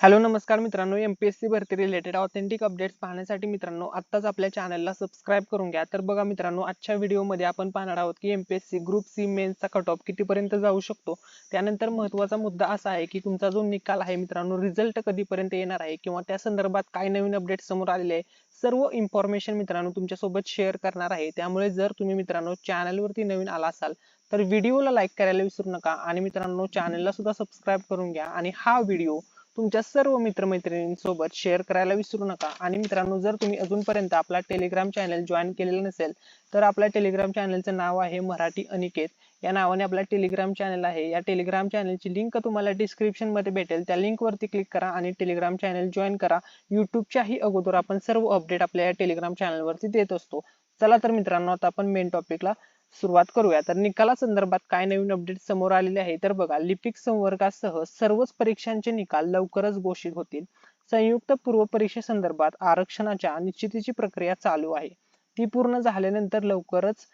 Hello नमस्कार मित्रांनो. MPSC भरती रिलेटेड ऑथेंटिक अपडेट्स पाहण्यासाठी मित्रांनो आत्ताच आपल्या चॅनलला सबस्क्राईब करून घ्या. तर बघा मित्रांनो आजच्या व्हिडिओमध्ये आपण पाहणार आहोत की M P S C group C मेन्सचा cut off कितीपर्यंत जाऊ शकतो? त्यानंतर महत्त्वाचा मुद्दा असा आहे की तुमचा जो निकाल आहे मित्रांनो रिझल्ट कधीपर्यंत येणार आहे? किंवा त्या संदर्भात काय नवीन अपडेट समोर आलेले आहे? सर्व इन्फॉर्मेशन मित्रांनो तुमच्यासोबत शेअर करणार आहे. त्यामुळे जर तुम्ही मित्रांनो चॅनलवरती नवीन आला असाल तर व्हिडिओला लाईक करायला विसरू नका. आणि मित्रांनो चॅनलला सुद्धा सबस्क्राईब करून घ्या. आणि हा व्हिडिओ तुमच्या सर्व मित्रमैत्रिणींसोबत शेअर करायला विसरू नका. आणि मित्रांनो जर तुम्ही अजूनपर्यंत आपला टेलिग्राम चॅनल जॉईन केलेलं नसेल तर आपल्या टेलिग्राम चॅनलचं नाव आहे मराठी अनिकेत. या नावाने आपला टेलिग्राम चॅनल आहे. या टेलिग्राम चॅनलची लिंक तुम्हाला डिस्क्रिप्शनमध्ये भेटेल. त्या लिंक वरती क्लिक करा आणि टेलिग्राम चॅनल जॉईन करा. युट्यूबच्याही अगोदर आपण सर्व अपडेट आपल्या या टेलिग्राम चॅनलवरती देत असतो. चला तर मित्रांनो आता आपण मेन टॉपिकला सुरुवात करूया. तर निकाला संदर्भात काय नवीन अपडेट समोर आलेले आहे? तर बघा लिपिक संवर्गासह सर्वच परीक्षांचे निकाल लवकरच घोषित होतील. संयुक्त पूर्व परीक्षेसंदर्भात आरक्षणाच्या निश्चितीची प्रक्रिया चालू आहे. ती पूर्ण झाल्यानंतर लवकरच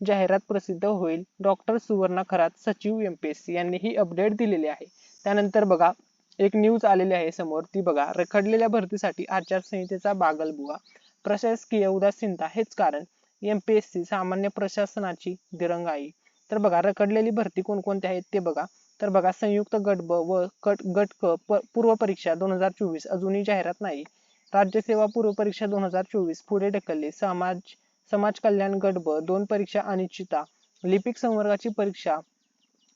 जाहिरात प्रसिद्ध होईल. डॉक्टर सुवर्णा खरात सचिव एमपीएससी यांनी ही अपडेट दिलेली आहे. त्यानंतर बघा एक न्यूज आलेली आहे समोर. ती बघा रखडलेल्या भरतीसाठी आचारसंहितेचा बागलबुवा. प्रशासकीय उदासीनता हेच कारण. एमपीएससी सामान्य प्रशासनाची दिरंगाई तर बघा रखडलेली भरती कोणकोणत्या आहेत ते बघा. तर बघा संयुक्त गट ब व कट गट क पूर्व परीक्षा दोन हजार चोवीस अजूनही जाहिरात नाही. राज्यसेवा पूर्व परीक्षा दोन हजार चोवीस पुढे ढकलली. समाज समाज कल्याण गट ब दोन परीक्षा अनिश्चिता लिपिक संवर्गाची परीक्षा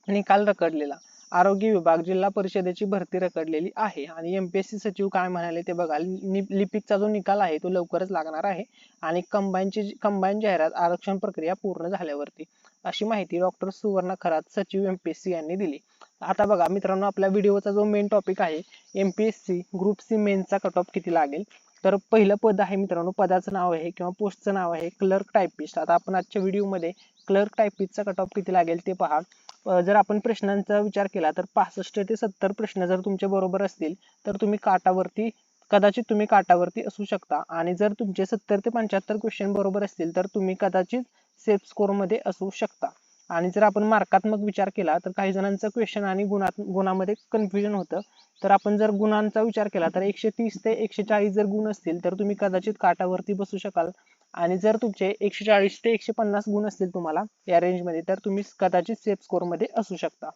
निकाल रखडलेला. आरोग्य विभाग जिल्हा परिषदेची भरती रखडलेली आहे. आणि एमपीएससी सचिव काय म्हणाले ते बघा लिपिकचा जो निकाल आहे तो लवकरच लागणार आहे. आणि कंबाईनची कंबाईन जाहिरात आरक्षण प्रक्रिया पूर्ण झाल्यावरती अशी माहिती डॉक्टर सुवर्ण खरात सचिव एमपीएससी यांनी दिली. आता बघा मित्रांनो आपल्या व्हिडिओचा जो मेन टॉपिक आहे एमपीएससी ग्रुप सी मेनचा कट ऑफ किती लागेल? तर पहिलं पद आहे मित्रांनो पदाचं नाव आहे किंवा पोस्टचं नाव आहे क्लर्क टायपिस्ट आता आपण आजच्या व्हिडिओमध्ये क्लर्क टायपिस्टचा कट ऑफ किती लागेल ते पहा. जर आपण प्रश्नांचा विचार केला तर पासष्ट ते सत्तर प्रश्न जर तुमच्या बरोबर असतील तर तुम्ही काटावरती कदाचित तुम्ही काटावरती असू शकता. आणि जर तुमचे सत्तर ते पंच्याहत्तर क्वेश्चन बरोबर असतील तर तुम्ही कदाचित सेफ स्कोरमध्ये असू शकता. आणि जर आपण मार्कात्मक विचार केला तर काही जणांचा क्वेश्चन आणि गुणात गुणामध्ये कन्फ्युजन होतं. तर आपण जर गुणांचा विचार केला तर एकशे तीस ते एकशे चाळीस जर गुण असतील तर तुम्ही कदाचित काटावरती बसू शकाल. आणि जर तुमचे एकशे चाळीस ते एकशे पन्नास गुण असतील तुम्हाला या रेंजमध्ये तर तुम्ही कदाचित सेफ स्कोरमध्ये असू शकता.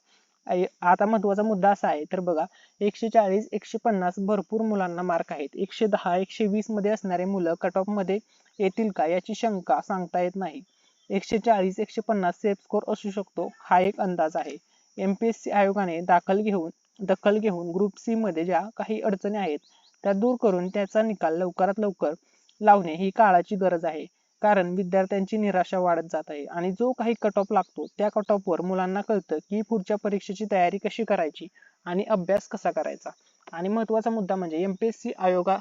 आता महत्त्वाचा मुद्दा असा आहे तर बघा एकशे चाळीस एकशे पन्नास भरपूर मुलांना मार्क आहेत. एकशे दहा एकशे वीसमध्ये असणारे मुलं कट ऑफमध्ये येतील का याची शंका सांगता येत नाही. एकशे चाळीस एकशे पन्नास सेफ स्कोर असू शकतो हा एक अंदाज आहे. एमपीएससी आयोगाने दाखल घेऊन दखल घेऊन ग्रुप सी मध्ये ज्या काही अडचणी आहेत त्या दूर करून त्याचा निकाल लवकरात लवकर लावणे ही काळाची गरज आहे. कारण विद्यार्थ्यांची निराशा वाढत जात आहे आणि जो काही कट ऑफ लागतो त्या कट ऑफ वर मुलांना कळतं की पुढच्या परीक्षेची तयारी कशी करायची आणि अभ्यास कसा करायचा. आणि महत्त्वाचा मुद्दा म्हणजे एमपीएससी आयोगा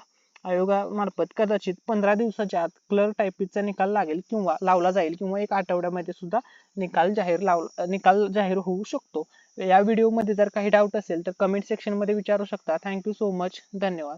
आयोगामार्फत कदाचित पंधरा दिवसाच्या आत क्लर्क टायपिंगचा निकाल लागेल किंवा लावला जाईल किंवा एक आठवड्यामध्ये सुद्धा निकाल जाहीर लाव निकाल जाहीर होऊ शकतो. या व्हिडिओमध्ये जर काही डाऊट असेल तर कमेंट सेक्शनमध्ये विचारू शकता. थँक्यू सो मच धन्यवाद.